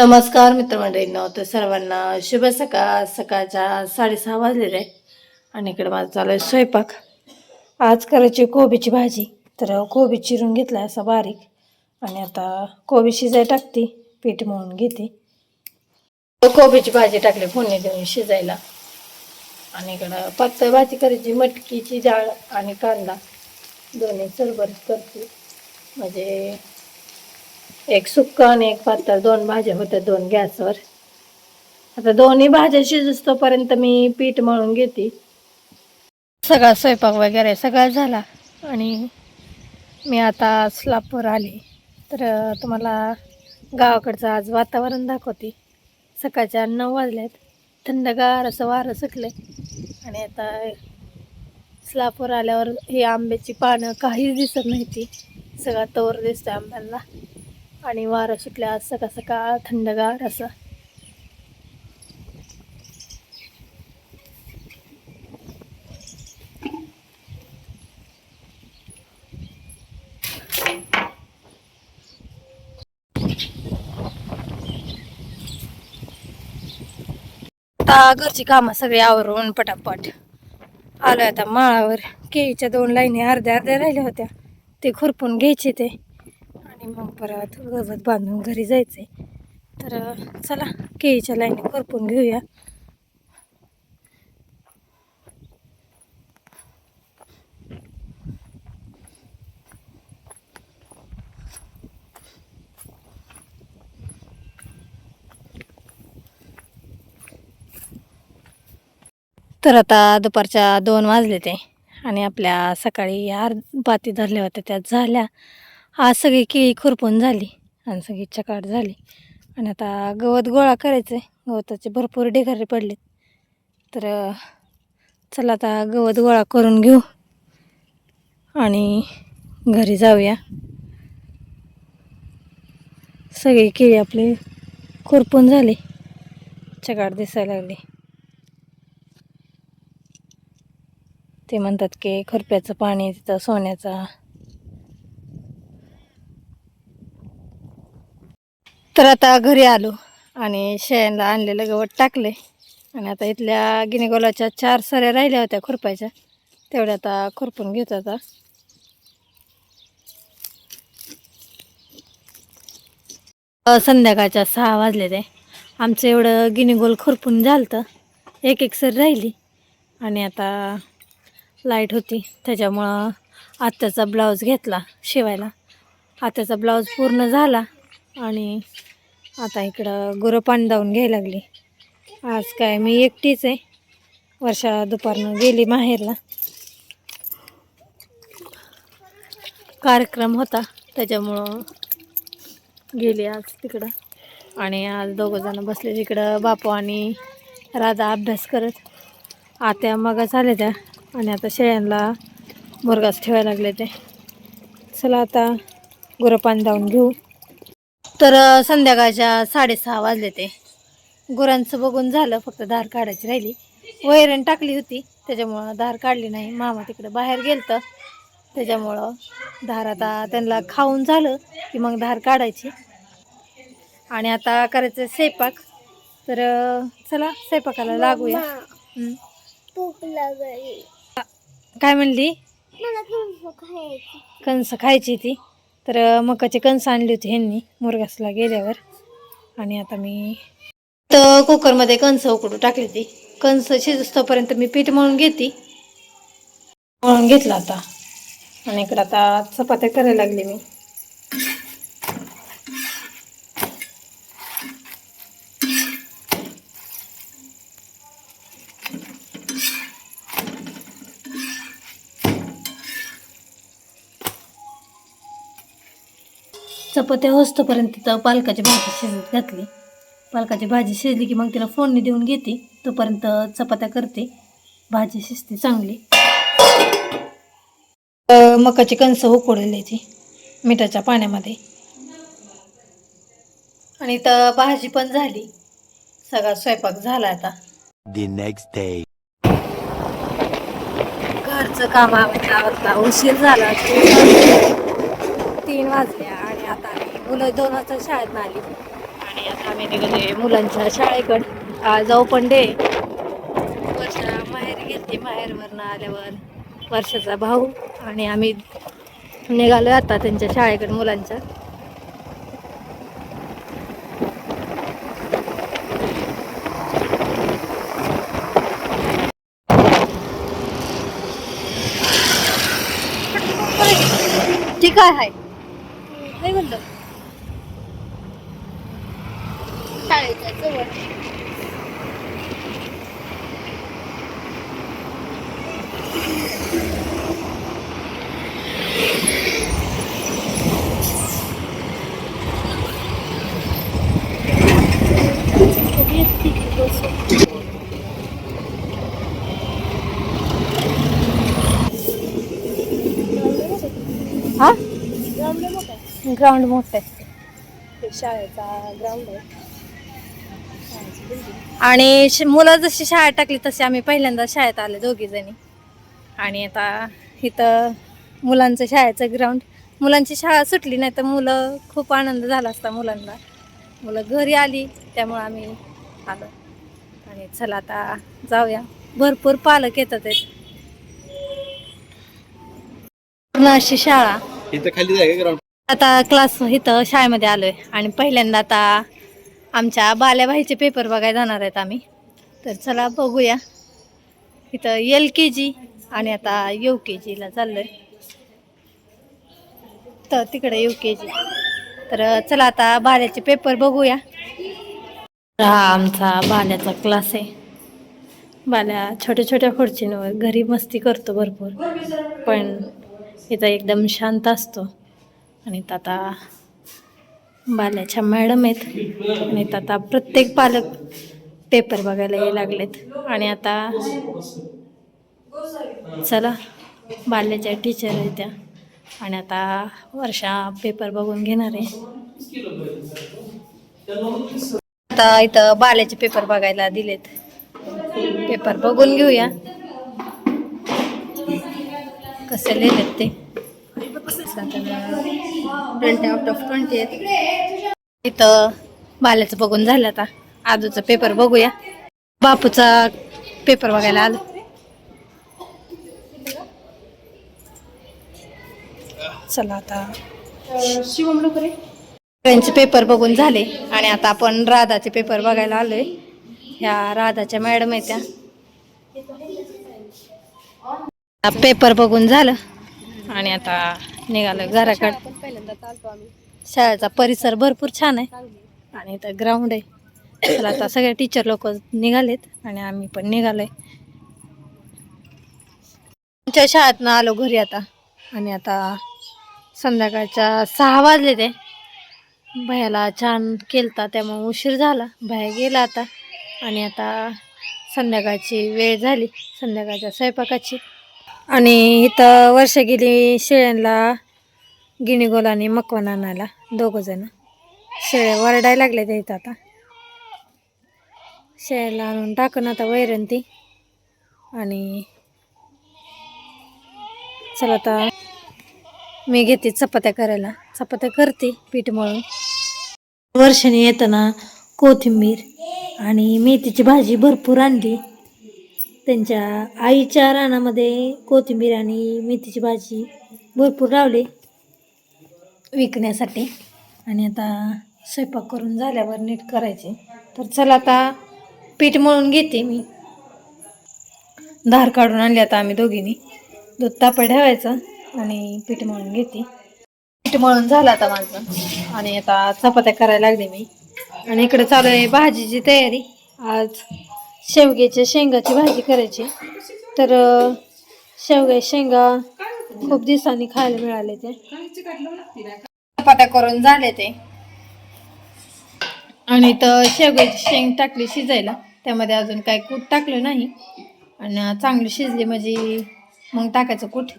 नमस्कार मित्रमंडळींनो तर सर्वांना शुभ सकाळ. सकाळच्या साडेसहा वाजलेले आहे आणि इकडे माझं चालू आहे स्वयंपाक. आज करायची कोबीची भाजी. तर कोबी चिरून घेतला असा बारीक. आणि आता कोबी शिजाय टाकते पीठ मळून घेते. कोबीची भाजी टाकली फोडणी देऊन शिजायला. आणि इकडं पातळ भाजी करायची मटकीची डाळ आणि कांदा. दोन्ही सरभरीत करते. म्हणजे एक सुक्का आणि एक पातळ दोन भाज्या होत्या दोन गॅसवर. आता दोन्ही भाज्या शिजतोपर्यंत मी पीठ मळून घेते. सगळा स्वयंपाक वगैरे सगळा झाला आणि मी आता स्लापवर आले. तर तुम्हाला गावाकडचं आज वातावरण दाखवते. सकाळच्या नऊ वाजल्यात. थंडगार असं वारं सुटलं आणि आता स्लापूर आल्यावर ही आंब्याची पानं काहीच दिसत नाही ती सगळा तोर दिसतं आंब्यांना. आणि वारं सुटल्या आज सकाळ सकाळ थंडगार असं. आता घरची कामं सगळी आवरून पटापट. आलोय आता माळावर. केळीच्या दोन लाईनी अर्ध्या अर्ध्या राहिल्या होत्या. ते खुरपून घ्यायचे ते. आणि मग परत गवत बांधून घरी जायचंय. तर चला केळीच्या लाईनी करपून घेऊया. तर आता दुपारच्या दोन वाजले ते आणि आपल्या सकाळी आर पाती धरल्या होत्या त्या झाल्या. आज सगळी केळी खुरपून झाली आणि सगळी चकाट झाली. आणि आता गवत गोळा करायचं आहे गवताचे भरपूर ढेगारे पडलेत. तर चला आता गवत गोळा करून घेऊ आणि घरी जाऊया. सगळी केळी आपली खुरपून झाली. चकाट दिसायला लागली. ते म्हणतात की खुरप्याचं पाणी तिथं सोन्याचा तर आता घरी आलो आणि शेणला आणलेलं गवत टाकले आणि आता इथल्या गिनेगोलाच्या चार सऱ्या राहिल्या होत्या खुरपायच्या. तेवढ्या आता खुरपून घेतो आता. संध्याकाळच्या सहा वाजले ते आमचं एवढं गिनीगोल खुरपून झालं एक एक सर राहिली. आणि आता लाइट होती. त्याच्यामुळं आत्याचा ब्लाऊज घेतला शिवायला. आत्याचा ब्लाऊज पूर्ण झाला. आणि आता इकडं गुरं पाणी घ्यायला लागली. आज काय मी एकटीच आहे. वर्षा दुपारनं गेली माहेरला. कार्यक्रम होता त्याच्यामुळं गेली आज तिकडं. आणि आज दोघं जण बसले तिकडं बापू आणि राधा अभ्यास करत. आत्या मगच आल्या त्या आणि आता शेळ्यांना मुरगाच ठेवायला लागले ते. चला आता गुरं पाणी घेऊ. तर संध्याकाळच्या साडेसहा वाजले ते. गुरांचं बघून झालं फक्त धार काढायची राहिली. वैरण टाकली होती त्याच्यामुळं धार काढली नाही. मामा तिकडं बाहेर गेलतं त्याच्यामुळं धार आता त्यांना खाऊन झालं की मग धार काढायची. आणि आता करायचं स्वयंपाक. तर चला स्वयंपाकाला लागूया. काय म्हणली? कणसं खायची ती. तर मकाचे मकाची आणले आणली होती ह्यांनी मुरगासला गेल्यावर. आणि आता मी तर कुकरमध्ये कणसं उकडू टाकली होती. कणस शिजतोपर्यंत मी पीठ मळून घेते. मळून घेतलं आता. आणि इकडं आता चपात्या करायला लागली मी. चपात्या होस्तोपर्यंत तिथं पालकाची भाजी शिजत घातली. पालकाची भाजी शिजली की मग तिला फोडणी देऊन घेते. तोपर्यंत चपात्या करते. भाजी शिजते चांगली. मकाची कणसं उकडलेली ती मिठाच्या पाण्यामध्ये. आणि तर भाजी पण झाली. सगळा स्वयंपाक झाला आता. Next day. घरचं काम आवडता उशीर झाला. तीन वाजले. तीन वाजल्या मुलं दोन वाजता शाळेत आली. आणि आता आम्ही निघाले मुलांच्या शाळेकडं. आज पण डे वर्षा माहेर गेली माहेरवरनं आल्यावर वर्षाचा भाऊ. आणि आम्ही निघालो आता त्यांच्या शाळेकडे मुलांच्या ठीक आहे नाही म्हणलं. शाळेच्या जवळ हा ग्राउंड मोठं आहे शाळेचा ग्राउंड आहे आणि मुलं जशी शाळेत टाकली तशी आम्ही पहिल्यांदा शाळेत आले दोघी जणी. आणि आता इथं मुलांचं शाळेचं ग्राउंड मुलांची शाळा सुटली नाही तर मुलं खूप आनंद झाला असता मुलांना. मुलं घरी आली त्यामुळं आम्ही आलो. आणि चला आता जाऊया. भरपूर पालक येतात पूर्ण अशी शाळा. इथं खाली आता क्लास इथं शाळेमध्ये आलोय. आणि पहिल्यांदा आता आमच्या बाल्याबाईचे पेपर बघायला जाणार आहेत आम्ही. तर चला बघूया. इथं एल के जी आणि आता यू के जीला चाललं तर तिकडे यू के जी. तर चला आता बाल्याचे पेपर बघूया. हा आमचा बाल्याचा क्लास आहे. बाल्या छोट्या छोट्या खुर्चींवर घरी मस्ती करतो भरपूर. पण इथं एकदम शांत असतो. आणि आता बाल्याच्या मॅडम आहेत. आणि आता प्रत्येक पालक पेपर बघायला यायला लागलेत. आणि आता चला बाल्याच्या टीचर आहेत त्या. आणि आता वर्षा पेपर बघून घेणार आहे. आता इथं बाल्याचे पेपर बघायला दिलेत. पेपर बघून घेऊया. कसे लिहिलेत ते. ट्वेंटी आउट ऑफ ट्वेंटी इथं बाल्याचं बघून झालं आता. आजूचा पेपर बघूया. बापूचा पेपर बघायला आलो. चला आता. त्यांचे पेपर बघून झाले. आणि आता आपण राधाचे पेपर बघायला आलोय. ह्या राधाच्या मॅडम आहेत त्या. पेपर बघून झालं. आणि आता निघालो घराकडे. शाळेचा परिसर भरपूर छान आहे. आणि इथं ग्राउंड आहे. तर आता सगळे टीचर लोक निघालेत आणि आम्ही पण निघालोय. आमच्या शाळेतनं आलो घरी आता. आणि आता संध्याकाळच्या सहा वाजले ते. भयाला छान केलता त्यामुळे उशीर झाला. भया गेला आता. आणि आता संध्याकाळची वेळ झाली. संध्याकाळच्या स्वयंपाकाची. आणि इथं वर्ष गेली शेळ्यांना गिणीगोल आणि मकवान आणायला दोघं जण. शेळ्या वरडायला लागले ते इथं आता. शेळ्याला आणून टाकून आता वैरण ती. आणि चला आता मी घेते चपात्या करायला. चपात्या करते पीठ मळून. वर्षाने येताना कोथिंबीर आणि मेथीची भाजी भरपूर आणली. त्यांच्या आईच्या रानामध्ये कोथिंबीर आणि मेथीची भाजी भरपूर लावली विकण्यासाठी. आणि आता स्वयंपाक करून झाल्यावर नीट करायचे. तर चला आता पीठ मळून घेते मी. धार काढून आणली आता आम्ही दोघींनी. दूध तापड ठेवायचं आणि पीठ मळून घेते. पीठ मळून झालं आता माझं. आणि आता चपात्या करायला लागले मी. आणि इकडे चालू आहे भाजीची तयारी. आज शेवग्याच्या शेंगाची भाजी करायची. तर शेवग्या शेंगा खूप दिवसांनी खायला मिळाले ते. चपात्या करून झाले ते. आणि तर शेवग्याची शेंग टाकली शिजायला. त्यामध्ये अजून काही कूट टाकलं नाही. आणि चांगली शिजली म्हणजे मग टाकायचं कूट.